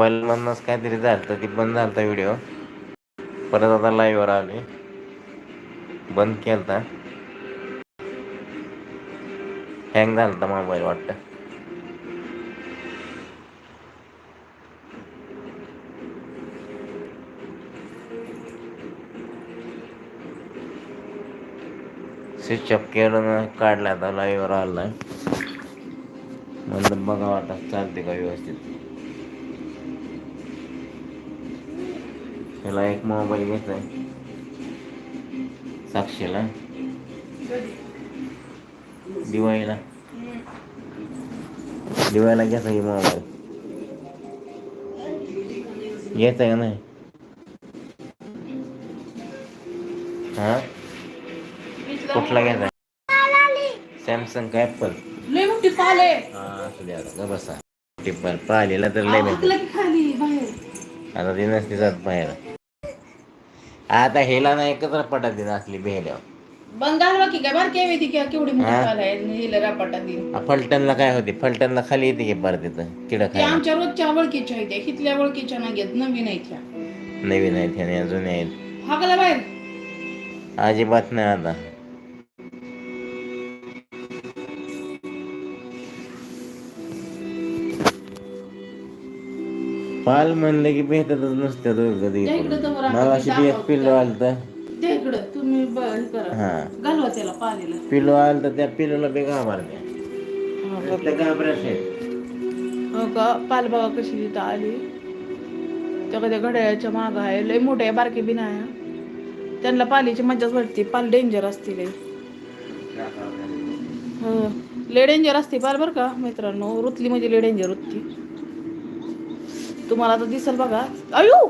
मोबाईलमधनंच काहीतरी झालं तर ती बंद झालता व्हिडिओ परत आता लाईव्हवर आली बंद केलता. हँग झालता मोबाईल वाटतं. स्विच ऑफ केलं काढला आता लाईव्हवर आलाय. म्हणलं बघा वाटत चालते का व्यवस्थित. ह्याला एक मोबाईल घ्यायचा साक्षीला. दिवाळीला. दिवाळीला घ्यायचा की मोबाईल. घ्यायचा का नाही? हा? कुठला घ्यायचा सॅमसंग का ऍपल लय मोठी पाल आहे. हा बसा. टिप्पर पाहिलेला तर लय आता ती नसते जात बाहेर. आता हेला ना एकत्र पटत दिन असली बेहल्यावर. बंद घालवा की काय? बारकी आहे ती काय केवढी मोठी? पाल आहे? हिला रापाटा दिन आ, फलटणला काय होते? फलटणला खाली येते की परत तिथं किडा ते खायला आमच्या रोजच्या ओळखीच्या आहेत. त्या. हिथल्या ओळखीच्या नाही घेत नवीन आहेत नवीन आहेत ह्याने अजून आहेत. हाकला बाहेर. अजिबात नाही आता. पाल म्हणलं की भेटतच नसत्या दोघं कधी त्या इकडं तर मला अशी बी एक पिल्लो आलं तर त्या इकडं तुम्ही ब- हे करा. हा. घालवा त्याला पालीला पिल्लो आलं तर त्या पिल्लोला बी घाबरत्या. हो का? त्या घाबरत आहेत. हो का? पाल बघा कशी तिथं आली? त्या कधी घड्याळ्याच्या माग आहे. लय मोठे आहे बारके बी नाही हा. त्यांना पालीची मजाच वाटते. पाल डेंजर असते लय. हो. लय डेंजर असते पाल बरं का मित्रांनो. रुतली म्हणजे लय डेंजर रुतली तुम्हाला आता दिसल बघा. अयो!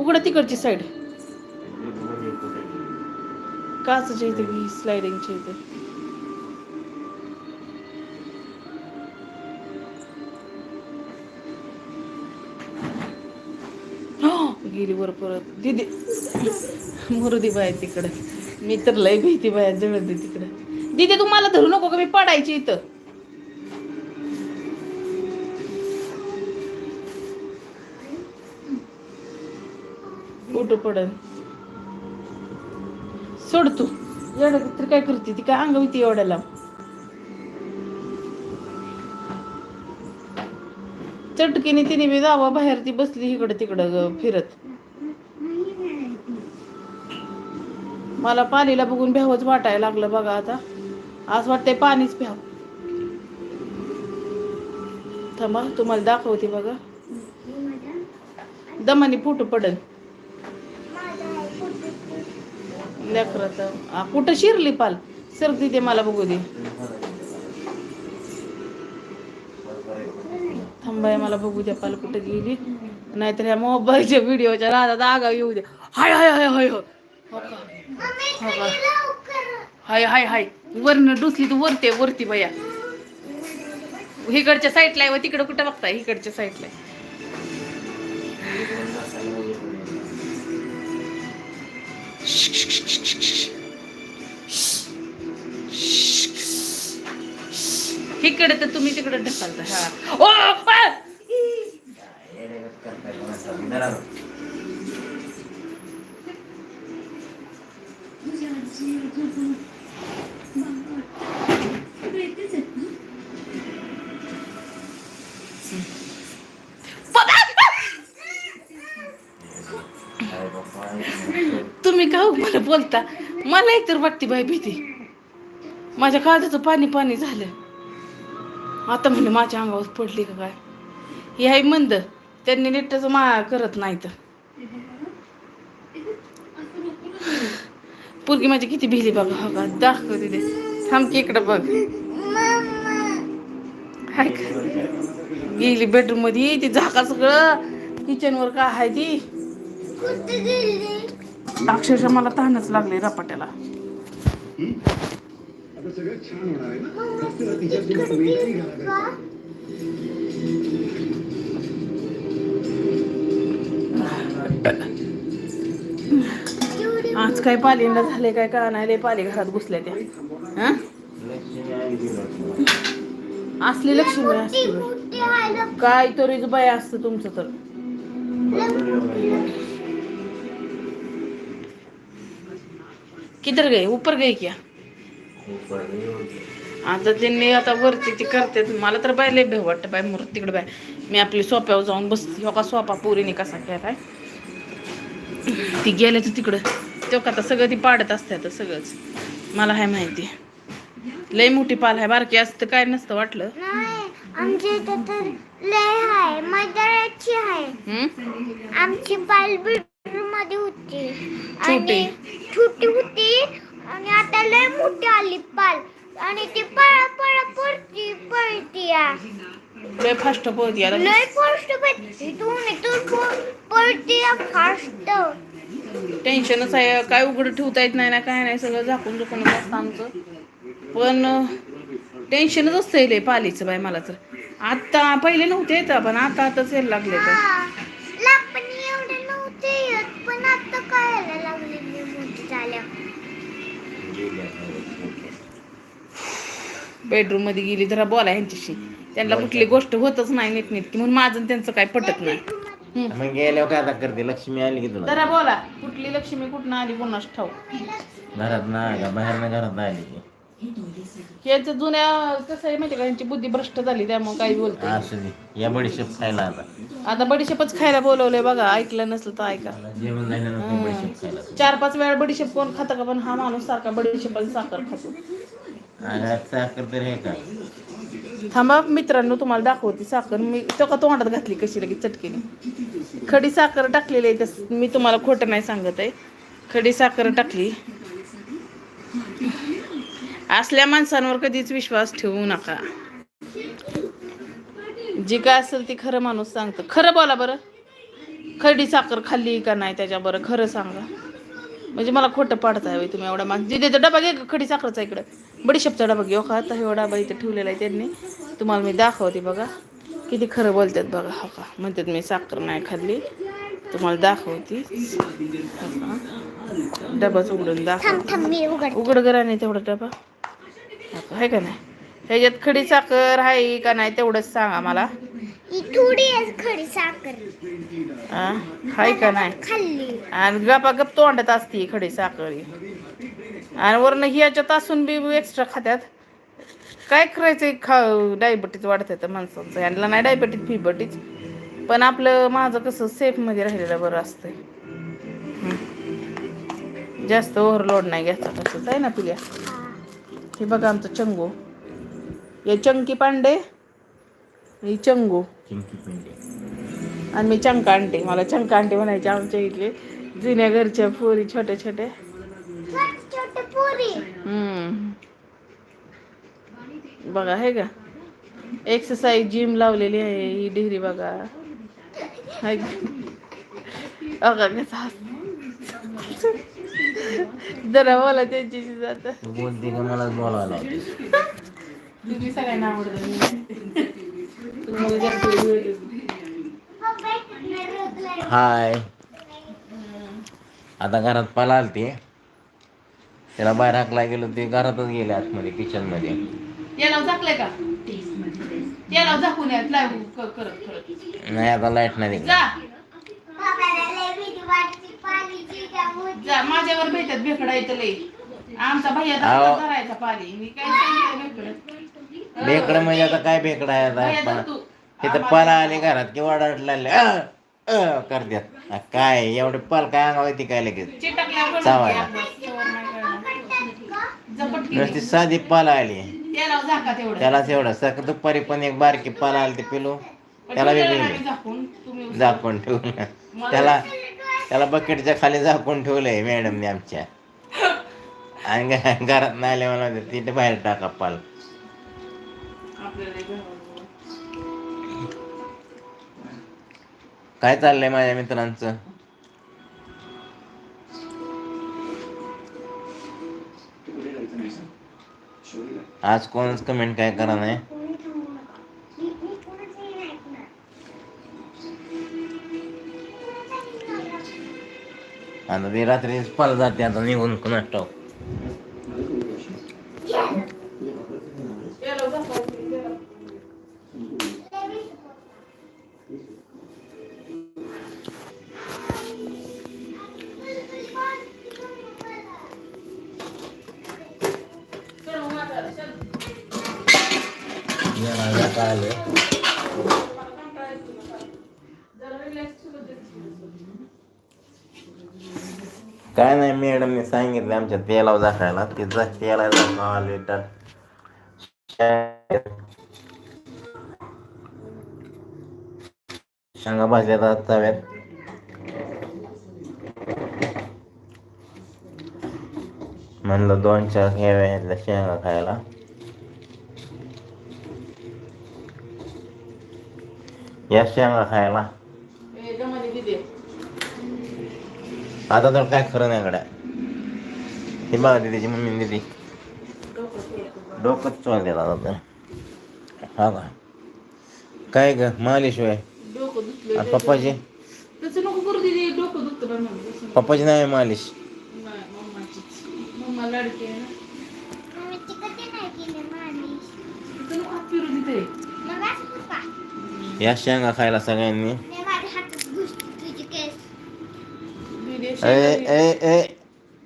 उघड तिकडची साईड काचच्या इथे स्लायडिंगच्या इथे? गेली वर परत. दिदी मुरुदी बाय तिकडे. मी तर लय भीती बाया जळत तिकडे. दिदी तुम्हाला धरू नको का? मी पडायची इथं. उठ पडन. सोड तू. एवढं तर काय करते ती? काय अंग एवढ्याला? चटकीने तिने बी जावा बाहेर ती बसली इकडं तिकडं ग फिरत. मला पालीला बघून भ्यावच वाटायला लागलं बघा आता. आज वाटतंय पाणीच प्याव. थांबा तुम्हाला दाखवते बघा. दमाने फुटू पडल लेकराचं कुठं शिरली पाल? सर तिथे मला बघू दे. थांबाय मला बघू द्या पाल कुठं गेली. नाहीतर ह्या मोबाईलच्या व्हिडिओच्या नादात आगा येऊ द्या. हाय हाय हाय हाय हो हो का? हाय हाय हाय. वरनं डुसली तू वरते वरती बया हिकडच्या साईडला आहे व तिकडं कुठं बघताय? इकडच्या साईडला आहे. इकडे तर तुम्ही तिकडे ढकलता हा. ओ मला बोलता मला एकतर वाटते बाई भीती. माझ्या काळजाचं पाणी पाणी झालं. आता म्हणजे माझ्या अंगावर पडली का काय? हे आहे मंद त्यांनी नीटच मा करत नाही तर पोरगी माझी किती भिली बघा हो का? दाखवते ते थांब की इकडं बघ. हाय का? गेली बेडरूममध्ये ती झाका सगळं. किचन वर काय आहे ती? अक्षरशः मला तहानच लागले रपाट्याला. आज काय पालीला झाले काय का नाही लय पाली घरात घुसल्या त्या. हा? असली लक्ष्मी ना. काय तरीच बाय असतं तुमचं तर. किधर गए ऊपर गए क्या? आता त्यांनी आता वरती ते करतात. मला तर बाय लय भेव वाटतं बाय मूर्ती तिकडे बाय मी आपली सोप्यावर जाऊन बसते. हो का सोपा पोरीने कसा केलाय ती गेल्या तर तिकडं. तो का आता सगळं ती पाडत असते आता सगळंच. मला हाय माहिती. लय मोठी पाल आहे बारकी असतं काय नसतं वाटलं. नाही आमच्या इथं तर लय आहे मैदानाची आहे हम्म? आमची पाल बेडरूममध्ये होती. आणि छोटी होती. आणि आता लय मोठी आली पाल. आणि ती पळा पळा पळती या. लय फास्ट आता. लय फास्ट पळती. इथून इथून पळती फास्ट. टेन्शनच आहे. काय उघड ठेवता येत नाही ना काय नाही. सगळं झाकून झुकून असतं आमचं. पण टेन्शनच असतं लय पालीचं बाय मला तर. आता पहिले नव्हते येत पण आता आताच यायला लागले तर बेडरूममध्ये गेली जरा बोला ह्यांच्याशी. त्यांना कुठली गोष्ट होतच नाही नीट नीट म्हणून माझं आणि त्यांचं काय पटत नाही. मग गेल्यावर काय आता करते लक्ष्मी आली की तुला? जरा बोला कुठली लक्ष्मी कुठनं आली पुन्हाच ठाऊ घरात ना का? बाहेर ना घरात आली की? याच जुन्या कसं आहे माहिती का? यांची बुद्धी भ्रष्ट झाली त्यामुळे काही बोलते. असू दे. या बडीशेप खायला आता. आता बडीशेपच खायला बोलवलंय बघा ऐकलं नसलं तर ऐका. मला जेवण झाल्यानंतर बडीशेप खायला. चार पाच वेळा बडीशेप कोण खातं का? पण हा माणूस सारखा बडीशेप आणि साखर खातो. साखर तर हे का? थांबा मित्रांनो तुम्हाला दाखवते साखर. मी तो का तोंडात घातली कशी लगेच चटकीने? खडी साखर टाकलेली आहे तस मी तुम्हाला खोटं नाही सांगत आहे. खडी साखर टाकली. असल्या माणसांवर कधीच विश्वास ठेवू नका. जी काय असेल ती खरं माणूस सांगतं. खरं बोला बरं. खडी साखर खाल्ली का नाही त्याच्या बरं खरं सांगा. म्हणजे मला खोटं पाडताय तुम्ही एवढा माणूस. जिथे डबा घे खडी साखरचा इकडं. बडीशेपचा डबा घेऊ का आता हे डबा इथे ठेवलेला आहे त्यांनी. तुम्हाला मी दाखवते बघा. किती खरं बोलतात बघा हो का. म्हणतात मी साखर नाही खाल्ली. तुम्हाला दाखवते. हो? डबाच उघडून दाखव उघड करा नाही तेवढा डबा. हो का? आहे का नाही? ह्याच्यात खडी साखर आहे का नाही तेवढंच सांगा मला. थोडी आहे खरी साखर. हा? आहे का नाही? आणि गपा गप तोंडात असते खडी साखर. आणि वरनं ह्याच्यात असून बी एक्स्ट्रा खात्यात. काय करायचं खा डायबिटीज वाढत तर माणसांचं. यांना नाही डायबिटीज फिबटीज पण आपलं माझं कसं सेफमध्ये राहिलेलं बरं असतंय. हम्म. जास्त ओव्हरलोड नाही घ्यायचा कसं आहे ना पिल्या. हे बघा आमचं चंगू. हे चंकी पांडे ही चंगू. आणि मी चंका आणते मला चंका आणते म्हणायचे आमच्या इथले जुन्या घरच्या पोरी छोट्या छोट्या छोटे छोटे. पोरी हम्म. बघा हे का? एक्सरसाइज जिम लावलेली आहे ही डिग्री बघा. हाय? बघा कसं जरा बोला त्यांच्याशी जात. तू बोलते का मला बोलावं लावते तुम्ही सगळ्यांना आवडतं हाय. आता घरात पाला आलती त्याला बाहेर हाकला गेलो ते घरातच गेले आतमध्ये किचनमध्ये याला झाकलंय का? याला झाकून यात लाईव्ह क- करत करत. नाही आता लाइट नाही दिली. जा. जा माझ्यावर भेटत भेकडा येतं लई. आमचा भैया आहो. दाखला धरायचा पाली मी काय सांगितलं भेकडं? भेकडं म्हणजे आता काय भेकडं आहे भैया आता. तिथं पाला आले घरात की वडाटला करतात काय एवढे पाल काय अंगावर येते काय लगेच? चिटकल्यावर चावायला सवर नाही कळलं. जपट केली. नुसती साधी पाला आली. त्याला झाका तेवढं. त्यालाच एवढं. सक दुपारी पण एक बारकी पाला आली ते पिलो. त्याला वेगळी. झाकून. ठेवलं. त्याला त्याला बकेटच्या खाली झाकून ठेवलंय मॅडमने आमच्या. आणि घरात नाही आले मला तिथे बाहेर टाका पाल. काय चाललंय माझ्या मित्रांचं? आज कोणच कमेंट काय करा नाही. आता ते रात्री पाल जाते आता निघून कुणाच टाक काय नाही मॅडमने सांगितलं आमच्या तेलावर दाखवायला तिचा तेला दाखवा लिटर शेंगा भाजल्या जातात तव्यात. म्हणलं दोन चार घ्याव्या ह्यातल्या शेंगा खायला. या शेंगा खायला. आता तर काय खरं नाही गड्या. हे बघा दिदीची मम्मी दिदी. डोकंच चोल देतात आता हा का? काय ग मालिश होय डोकं दुखलं आणि पप्पाची? तसं नको करू दिदी डोकं दुखतं बरं म्हणून. तसं पप्पाची नाही मालिश. नाही मम्माचीच. मम्मा लाडकी ए शेंगा ए ए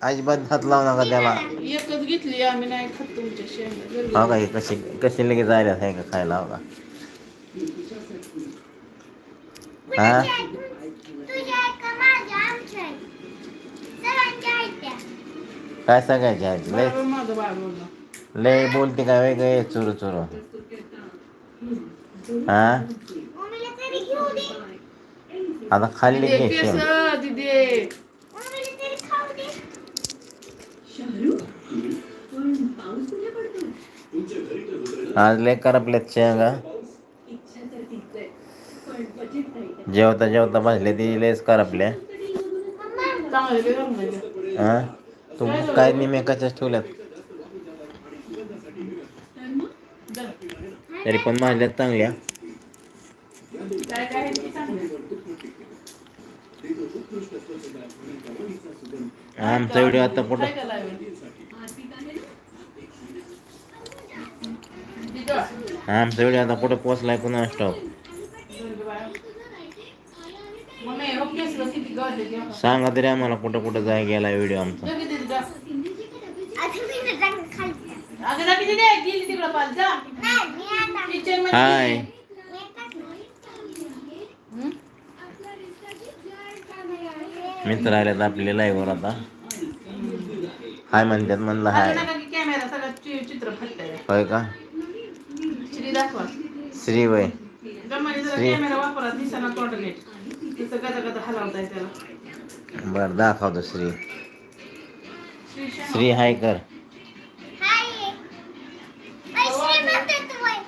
अजिबात हात लावू नका त्याला एकच घेतली आम्ही नाही खात तुमच्या शेंगा. हो का हे कशी कशी लगेच जायला आहे का खायला हो का? हा? का काय सांगायचे आज? लय बरोबर माझं बाळ बोललं. लय बोलते काय वेगळे चुरू चुरू. हा? मम्मीला तरी घेऊ दे. आता खाल्ली केस शेंग दिदी मम्मीला तरी खाऊ दे आज लय करपल्यात शेंगा. जेवता जेवता भाजले ती लयच करपल्या चांगले लय हा? तू काय निमेकाच्याच ठेवल्यात? तरी पण भाजल्यात चांगल्या. आमचा व्हिडिओ आता कुठं आमचा व्हिडिओ आता कुठं पोचलाय कुणा स्टॉप हो. सांगा तरी आम्हाला कुठं कुठं जाय गेला व्हिडिओ आमचा हाय. हं? मित्र आल्यात आपले लाईव्हवर आता हाय म्हणतात म्हणलं हाय. होय का दाखवा. श्री वय गमानी जरा श्री. कॅमेरा वापरा, दिसेना तोंड नीट. तिथं गदा गदा हलवताय त्याला. बर दाखवतो श्री श्री हाय कर हाय बाई श्रीमंत तू बाई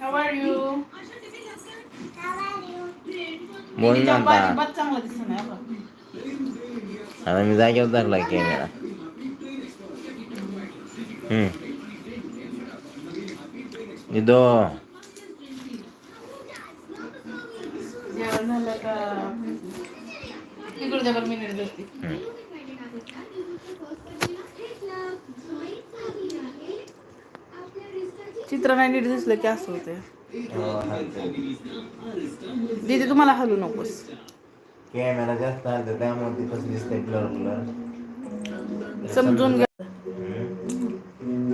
How are you? How are you? बोल ना. आता मी जागेवर धरला कॅमेरा हम्म इदो. जेवण झालं का? हम्म. चित्र नाही नीट दिसलं की असं होते दीदी तुम्हाला हलू नकोस. कॅमेरा जास्त आलं त्यामुळे ती कसं दिसतंय ब्लर ब्लर समजून घ्या.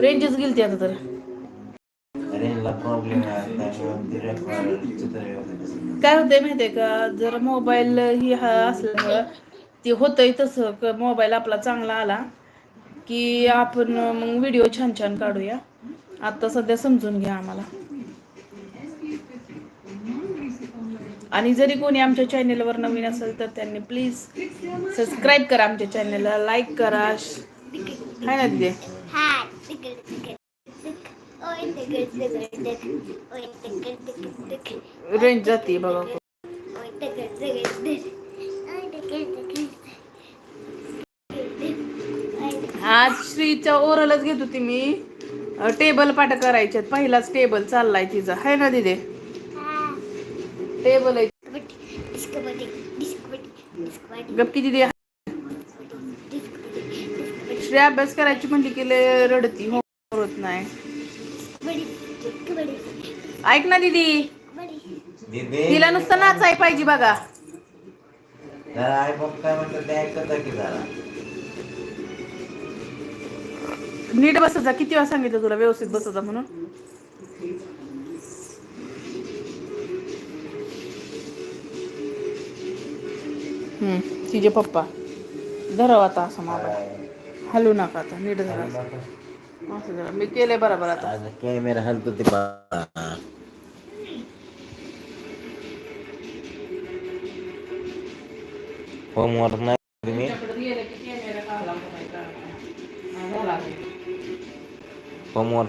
रेंजच गेलती आता तर. प्रॉब्लेम आहे काय होतंय माहितीये का? जर मोबाईल ही हा असल्यामुळं ते होतंय तसं क मोबाईल आपला चांगला आला की आपण मग व्हिडिओ छान छान काढूया. आता सध्या समजून घ्या आम्हाला. आणि जरी कोणी आमच्या चॅनेलवर नवीन असेल तर त्यांनी प्लीज सबस्क्राईब करा आमच्या चॅनेलला लाईक करा. हाय ना तिथे हाय तिकडे तिकडे ओय तिकडे तिकडे तिकडे ओय तिकडे तिकडे तिकडे रेंज जाते बघा आज श्रीच्या ओरलच घेत होती मी. टेबल पाठ करायच्यात. पहिलाच टेबल चाललाय तिचा. आहे ना दिदे? टेबल आहे. डिस्को बडी श्री अभ्यास करायची म्हणली की रडती. हो होत नाही. ऐक ना दीदी. तिला नुसतं नाचाय पाहिजे बघा. नीट बसत जा. किती वेळा सांगितलं तुला? व्यवस्थित बसत जा म्हणून. हम्म, तिचे पप्पा. धराव आता असं मोबाईल हलू नका आता. नीट धरा. असं जरा मी केलंय बरोबर आता. आज कॅमेरा हलतो ते बा होमवर्क नाही तुम्ही होमवर्क